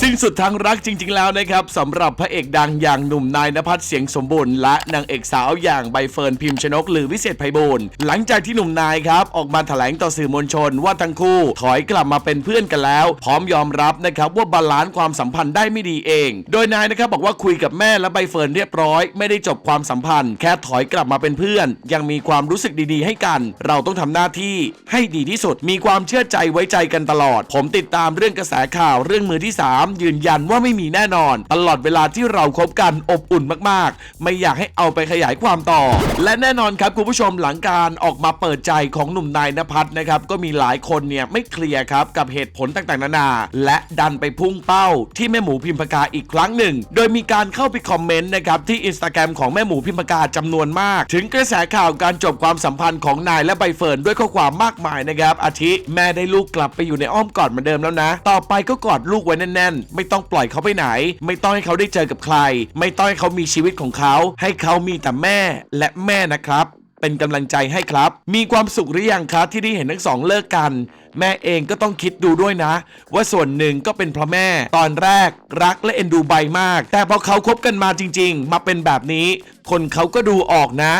ซึ่งสุดทั้งรักจริง ๆ แล้วนะครับสำหรับพระเอกดังอย่างหนุ่มนายนภัสเสียงสมบูรณ์และนางเอกสาวอย่างใบเฟิร์นพิมพ์ชนกหรือวิเศษไพบูลย์หลังจากที่หนุ่มนายครับออกมาแถลงต่อสื่อมวลชนว่าทั้งคู่ถอยกลับมาเป็นเพื่อนกันแล้ว พร้อมยอมรับนะครับว่าบาลานซ์ความสัมพันธ์ได้ไม่ดีเอง โดยนายนะครับบอกว่าคุยกับแม่และใบเฟิร์นเรียบร้อย ไม่ได้จบความสัมพันธ์ แค่ถอยกลับมาเป็นเพื่อน ยังมีความรู้สึกดีๆ ให้กัน เราต้องทำหน้าที่ให้ดีที่สุดมีความเชื่อใจไว้ใจกันตลอด ผมติดตามเรื่องกระแสข่าวเรื่องมือที่ 3ยืนยันว่าไม่มีแน่นอน ตลอดเวลาที่เราคบกันอบอุ่นมากๆ ไม่อยากให้เอาไปขยายความต่อ และแน่นอนครับคุณผู้ชมหลังการออกมาเปิดใจของหนุ่มนายนภัสนะครับก็มีหลายคนเนี่ยไม่เคลียร์ครับกับเหตุผลต่างๆ นานา และดันไปพุ่งเป้า ที่แม่หมูพิมพากาอีกครั้งหนึ่ง โดยมีการเข้าไปคอมเมนต์นะครับที่อินสตาแกรมของแม่หมูพิมพากาจำนวนมาก ถึงกระแสข่าวการจบความสัมพันธ์ของนายและใบเฟิร์นด้วยข้อความมากมายนะครับอาทิแม่ได้ลูกกลับไปอยู่ในอ้อมกอดเหมือนเดิมแล้วนะ ต่อไปก็กอดลูกไว้แน่นไม่ต้องปล่อยเขาไปไหน ไม่ต้องให้เขาได้เจอกับใคร ไม่ต้องให้เขามีชีวิตของเขา ให้เขามีแต่แม่และแม่นะครับ เป็นกำลังใจให้ครับ มีความสุขหรือยังครับที่ได้เห็นทั้งสองเลิกกัน แม่เองก็ต้องคิดดูด้วยนะ ว่าส่วนหนึ่งก็เป็นเพราะแม่ ตอนแรกรักและเอ็นดูใบมาก แต่พอเขาคบกันมาจริง ๆ มาเป็นแบบนี้ คนเขาก็ดูออกนะ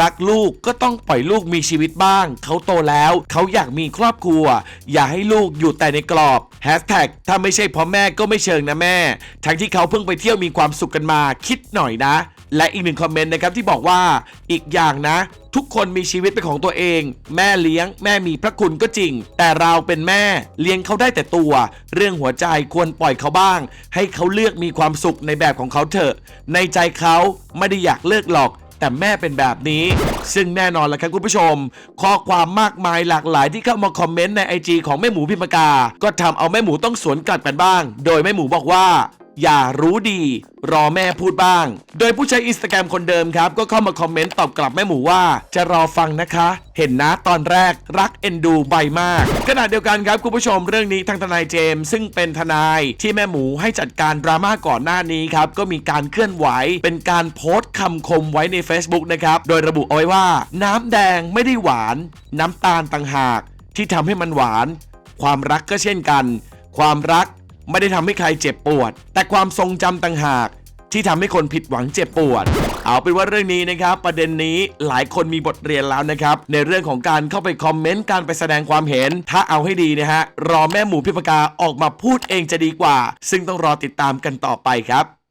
รักลูกก็ต้องปล่อยลูกมีชีวิตบ้าง เขาโตแล้ว เขาอยากมีครอบครัว อย่าให้ลูกอยู่แต่ในกรอบแฮชแท็กถ้าไม่ใช่เพราะแม่ก็ไม่เชิงนะแม่ ทั้งที่เขาเพิ่งไปเที่ยวมีความสุขกันมา คิดหน่อยนะ และอีกหนึ่งคอมเมนต์นะครับที่บอกว่าอีกอย่างนะ ทุกคนมีชีวิตเป็นของตัวเอง แม่เลี้ยง แม่มีพระคุณก็จริง แต่เราเป็นแม่เลี้ยงเขาได้แต่ตัว เรื่องหัวใจควรปล่อยเขาบ้าง ให้เขาเลือกมีความสุขในแบบของเขาเถอะ ในใจเขาไม่ได้อยากเลิกหรอกแต่แม่เป็นแบบนี้ ซึ่งแน่นอนแหละครับคุณผู้ชม ข้อความมากมายหลากหลายที่เข้ามาคอมเมนต์ในไอจของแม่หมูพิมพากา ก็ทำเอาแม่หมูต้องสวนกลับกันบ้าง โดยแม่หมูบอกว่า อย่ารู้ดี รอแม่พูดบ้าง โดยผู้ใช้อินสตาแกรมคนเดิมครับ ก็เข้ามาคอมเมนต์ตอบกลับแม่หมูว่า จะรอฟังนะคะ เห็นนะตอนแรกรักเอ็นดูใบมาก ขณะเดียวกันครับคุณผู้ชมเรื่องนี้ทางทนายเจมส์ซึ่งเป็นทนายที่แม่หมูให้จัดการดราม่าก่อนหน้านี้ครับก็มีการเคลื่อนไหว เป็นการโพสต์คำคมไว้ใน Facebook นะครับโดยระบุเอาไว้ว่า น้ำแดงไม่ได้หวาน น้ำตาลต่างหาก ที่ทำให้มันหวาน ความรักก็เช่นกัน ความรัก ไม่ได้ทำให้ใครเจ็บปวด แต่ความทรงจำต่างหาก ที่ทำให้คนผิดหวังเจ็บปวด เอาเป็นว่าเรื่องนี้นะครับ ประเด็นนี้หลายคนมีบทเรียนแล้วนะครับ ในเรื่องของการเข้าไปคอมเมนต์การไปแสดงความเห็น ถ้าเอาให้ดีนะฮะรอแม่หมูพิพากาออกมาพูดเองจะดีกว่า ซึ่งต้องรอติดตามกันต่อไปครับ